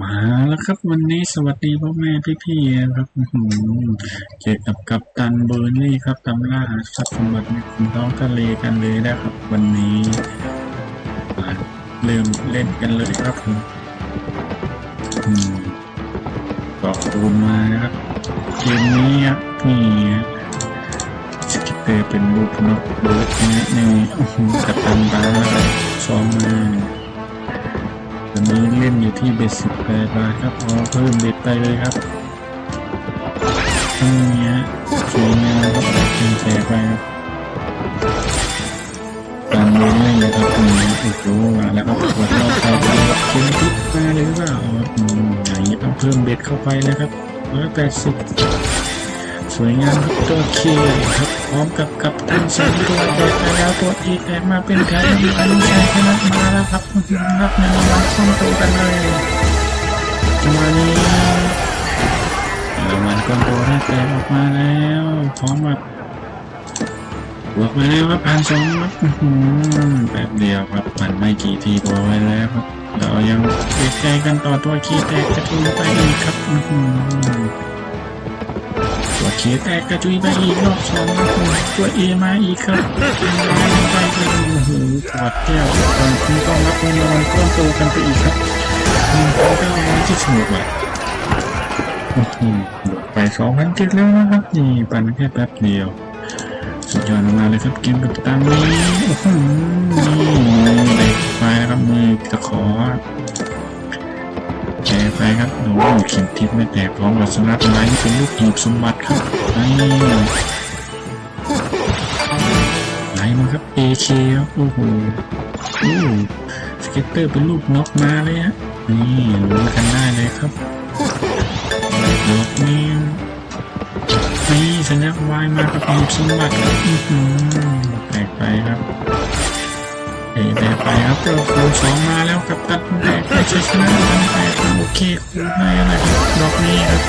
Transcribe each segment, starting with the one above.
มาแล้วครับวันนี้สวัสดีพ่อแม่พี่ๆครับอื้อหือเกี่ยวกับกัปตันเบอร์นี่ครับตามล่าหาทรัพย์สมบัติในขุนท้องทะเลกันเลยนะครับ วันนี้เริ่มเล่นกันเลยครับผมอืมต่อตูนมานะครับเกมนี้ครับนี่สกิเตอร์เป็นรูปนกเบิร์ดนะนี่อื้อหือกัปตันบาซ้อมมา อยู่ที่เบ็ดสิบแปดบาทครับเอาเพิ่มเบ็ดไปเลยครับตรงนี้ฮะสวยงามครับเป็นแชร์ไปครับการเล่นเล่นเลยครับตรงนี้โอ้โหมาแล้วครับกดรอบไปเป็นทิปมาเลยหรือเปล่าครับอืมอย่างนี้ต้องเพิ่มเบ็ดเข้าไปเลยครับร้อยแปดสิบสวยงามครับตัวเคครับ พร้อมกับกับตันสามตัวแดกไปแล้วตัวอีกแดกมาเป็นแทนอันนี้ชัยชนะมาแล้วครับรับเงินรางวัลส่งตัวกันเลยจังหวะนี้รางวัลก้อนโตได้แตกออกมาแล้วพร้อมกับบวกมาแล้วครับพันสองครับอื้อหือแป๊บเดียวครับมันไม่กี่ทีตัวไว้แล้วครับเรายังเสียใจกันต่อตัวขี้แตกกระทุนไปอีกครับ อื้อหือตัวเคแตกกระจุยไปอีกรอบสองครับผมตัวเอมาอีกครับมาลงไปเลยโอ้โหถอดแก้วก่อนคุณต้องรับเงินรางวัลก้อนโตกันไปอีกครับหนึ่งพันเก้าร้อยที่สนุกอะโอ้โหบวกไปสองพันเจ็ดแล้วนะครับนี่ปั่นแค่แป๊บเดียวสุดยอดมากๆเลยครับเกมกับตังนี้โอ้โหนี่เด็กไปนะครับมือตะขอ แชร์ไปครับโอ้โหเข็มทิพย์ไม่แตกพร้อมกับสนับไลท์เป็นลูกหีบสมบัติครับนี่ไลท์มันครับ AK ครับโอ้โหโอ้สเก็ตเตอร์เป็นลูกนกมาเลยฮะนี่รู้กันได้เลยครับนกนี่นี่สัญลักษณ์วายมากับหีบสมบัติอื้อหือแตกไปครับ เอ้แตกไปครับเรคูณสองมาแล้วกับตัดแตกไปชัยชนะกันไปครับโอเคคูณได้อะไรครับดอกนี้ครับ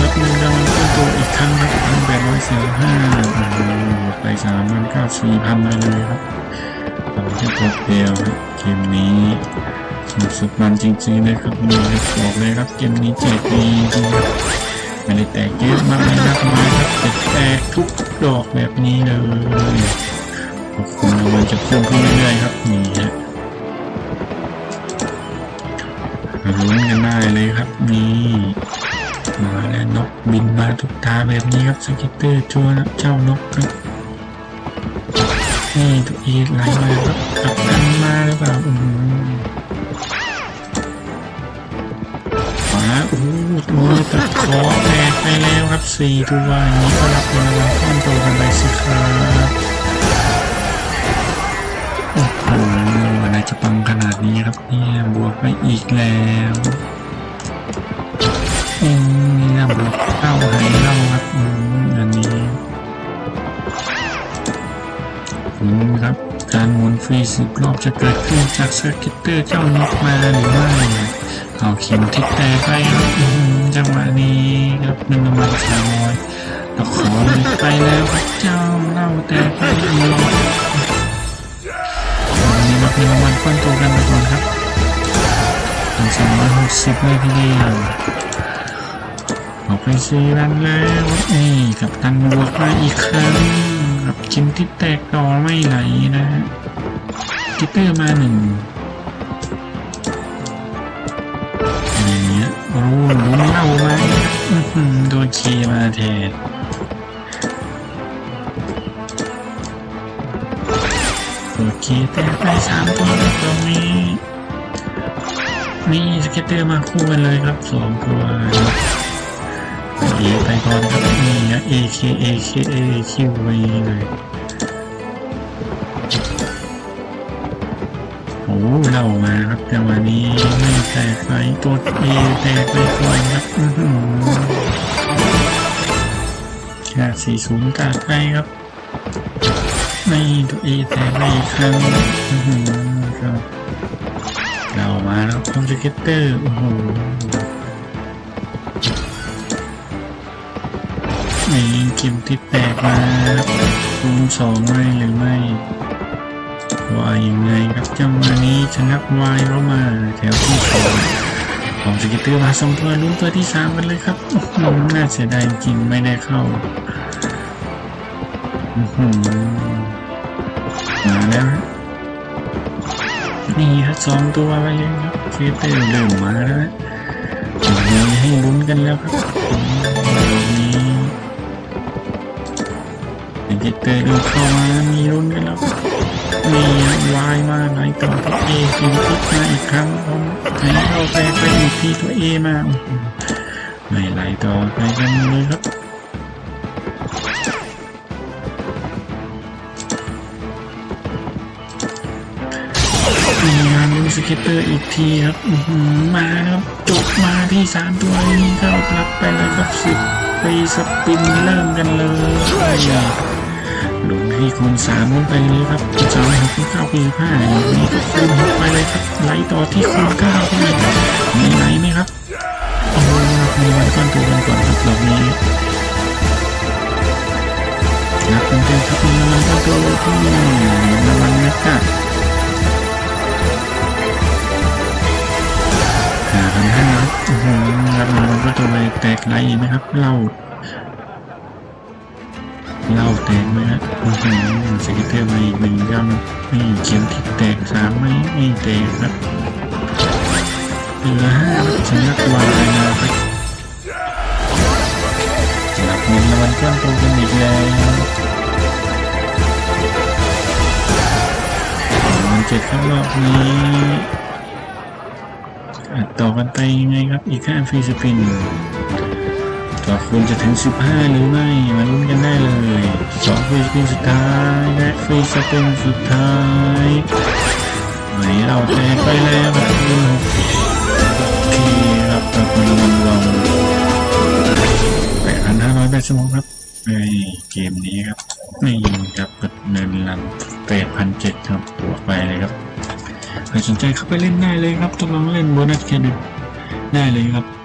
รับหนึ่งรางวัลขึ้นตัวอีกครั้งครับพันแปดร้อยสี่ห้าโอ้โหไปสามพันเก้าสี่พันเลยเลยครับทำแค่ตัวเดียวครับเกมนี้สนุกสุดมันจริงๆเลยครับนี่ครับอกเลยครับเกมนี้แจกดีจริงครับไม่ได้แตกเยอะมากไม่มากมายครับแต่แตกทุกดอกแบบนี้เลย ขอบคุณรางวัลจะเพิ่มขึ้นเรื่อยๆครับนี่ฮะลุ้นกันได้เลยครับนี่มาแล้วนกบินมาทุกตาแบบนี้ครับสกิตเตอร์ชัวร์นะเจ้านกครับนี่ตัวอีไหลมาครับกลับกันมาหรือเปล่าอืมขวาโอ้โหตัวตะขอแตกไปแล้วครับสี่ตัวย่างนี้ก็รับเงินรางวัลก้อนโตกันไปสิครับ ครับเนี่ยบวกไปอีกแล้วอืมนี่นะบวกเข้าหายเล่าครับอืมอันนี้อืมครับการหมุนฟรีสิบรอบจะเกิดขึ้นจากสกิตเตอร์เจ้านกมาหรือไม่เอาเข็มทิศแต่ไปครับอืมจังหวะนี้ครับหนึ่งน้ำมันสามร้อยเราขอเลยไปแล้วครับเจ้าเล่าแต่ไปอีกวันนี้มาเป็นรางวัลก้อนโตกันไปก่อนครับ สองร้อยหกสิบเลยทีเดียวออกไปสี่รันแล้วนี่กับตันบวกมาอีกครั้งกับคิมที่แตกต่อไม่ไหลนะฮะกิเตอร์มาหนึ่งอะไรเงี้ยรู้รู้เล่ามาอื้อหือโดนคีมาแทนโอเคแต่ไปสามตัวแล้วตรงนี้ นี่สเก็ตเตอร์มาคู่กันเลยครับสองตัวเอไปก่อนครับนี่นะ A K A K A Q ไปเลยโอ้เรามาครับจังหวะนี้ไม่แตกไปตัว A แตกไปก่อนครับแค่สี่ศูนย์ตัดไปครับไม่ตัวเอแต่ไปอีกครั้งครับ เรามาแล้วคอมพิวเตอร์โอ้โหนี่เกมที่แตกมาคูณสองไม่หรือไม่ว่ายังไงครับจังหวะนี้ชนะวายเข้ามาแถวที่สองของสกิตเตอร์มาสองตัวลุ้นตัวที่สามกันเลยครับน่าเสียดายจริงไม่ได้เข้าอือหือมาแล้ว นี่ครับสองตัวไปเลยครับสกิตเตอร์เริ่มมาแล้วฮะมีให้ลุ้นกันแล้วครับอืมนี้สกิตเตอร์เริ่มเข้ามามีลุ้นกันแล้วครับมีวายมาไหนต่อตัวเอคิวพิกมาอีกครั้งผมไหนเอาไปไปอีกทีตัวเอมาอื้อหือไม่ไหลต่อไปกันเลยครับ งานลุ้สเก็ตเตอร์อีกทีครับมาครับจบมาที่สามตัวนี้เข้ารับไปเลยครับสิบไปสปินเริ่มกันเลยหลุนที่คูณสามลงไปเลยครับคูณสามหกคูณเก้าคูณห้านี่ก็คูณหกไปเลยครับไหลต่อที่คูณเก้าไปเลยมีไหลไหมครับโอ้โหมีวันก้อนตัวกันก่อนครับดอกนี้นับเป็นครับมีวันก้อนตัวที่ กไหลอีกไหมครับเล่าเล่าแตกไหมฮะโอ้โหสกิเตอร์มาอีกหนึ่งย่ำนี่เขียนทิศแตกสามไม่ไม่แตกครับเหลือห้าชนะวายนะครับหลับเงินรางวัลก้อนโตกันอีกแล้วมันเจ็ดครับรอบนี้อะต่อกันไปยังไงครับอีกห้าฟรีสปิน ก็ควรจะถึง 15 หรือไม่ มาลุ้นกันได้เลยสองฟรีสปินสุดท้าย และฟรีสปินสุดท้ายไหนเราแตกไปแล้วครับโอเคครับตบมือรางวัลรอง8,500แบตชั่วโมงครับในเกมนี้ครับนี่ครับกดเงินลัน8,700ครับบวกไปเลยครับใครสนใจเข้าไปเล่นได้เลยครับทดลองเล่นโบนัสแค่ดึกได้เลยครับ